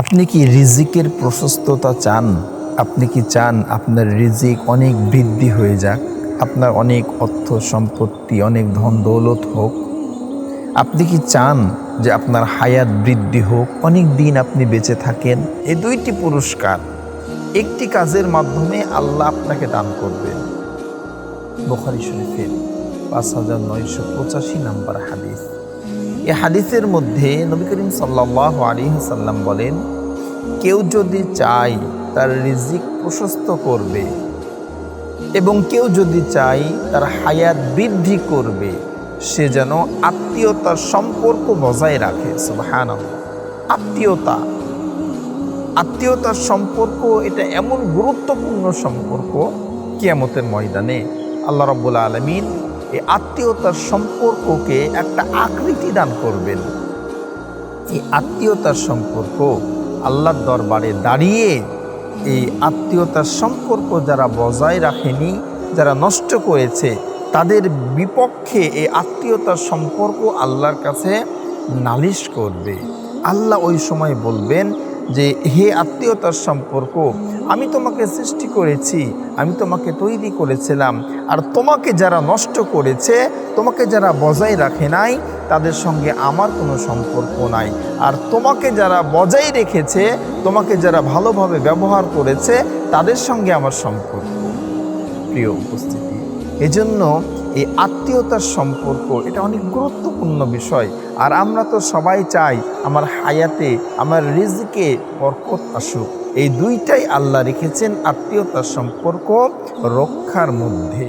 আপনি কি রিজিকের প্রশস্ততা চান? আপনি কি চান আপনার রিজিক অনেক বৃদ্ধি হয়ে যাক? আপনার অনেক অর্থ সম্পত্তি, অনেক ধন দৌলত হোক। আপনি কি চান যে আপনার হায়াত বৃদ্ধি হোক? অনেক দিন আপনি বেঁচে থাকেন। এই দুইটি পুরস্কার একটি কাজের মাধ্যমে আল্লাহ আপনাকে দান করবেন বোখারি শরীফের পাঁচ হাজার নয়শো পঁচাশি নাম্বার হাদিস। এই হাদিসের মধ্যে নবী করিম সাল্লাহ আলী সাল্লাম বলেন, কেউ যদি চায় তার রিজিক প্রশস্ত করবে এবং কেউ যদি চায় তার হায়াত বৃদ্ধি করবে, সে যেন আত্মীয়তার সম্পর্ক বজায় রাখে। সুবাহান আত্মীয়তা। আত্মীয়তার সম্পর্ক এটা এমন গুরুত্বপূর্ণ সম্পর্ক কিয়ামতের ময়দানে। আল্লাহ রব্বুল্লা আলমিন এই আত্মীয়তার সম্পর্ককে একটা আকৃতি দান করবেন। এই আত্মীয়তার সম্পর্ক আল্লাহর দরবারে দাঁড়িয়ে এই আত্মীয়তার সম্পর্ক যারা বজায় রাখেনি, যারা নষ্ট করেছে, তাদের বিপক্ষে এই আত্মীয়তার সম্পর্ক আল্লাহর কাছে নালিশ করবে। আল্লাহ ওই সময় বলবেন যে, হে আত্মীয়তার সম্পর্ক আমি তোমাকে সৃষ্টি করেছি, আমি তোমাকে তৈরি করেছিলাম। আর তোমাকে যারা নষ্ট করেছে, তোমাকে যারা বজায় রাখে নাই, তাদের সঙ্গে আমার কোনো সম্পর্ক নাই। আর তোমাকে যারা বজায় রেখেছে, তোমাকে যারা ভালোভাবে ব্যবহার করেছে, তাদের সঙ্গে আমার সম্পর্ক। প্রিয় উপস্থিতি, এজন্য এই আত্মীয়তার সম্পর্ক, এটা অনেক গুরুত্বপূর্ণ বিষয়। আর আমরা তো সবাই চাই আমার হায়াতে, আমার রিজকে বরকত আসুক। এই দুইটাই আল্লাহ রেখেছেন আত্মীয়তার সম্পর্ক রক্ষার মধ্যে।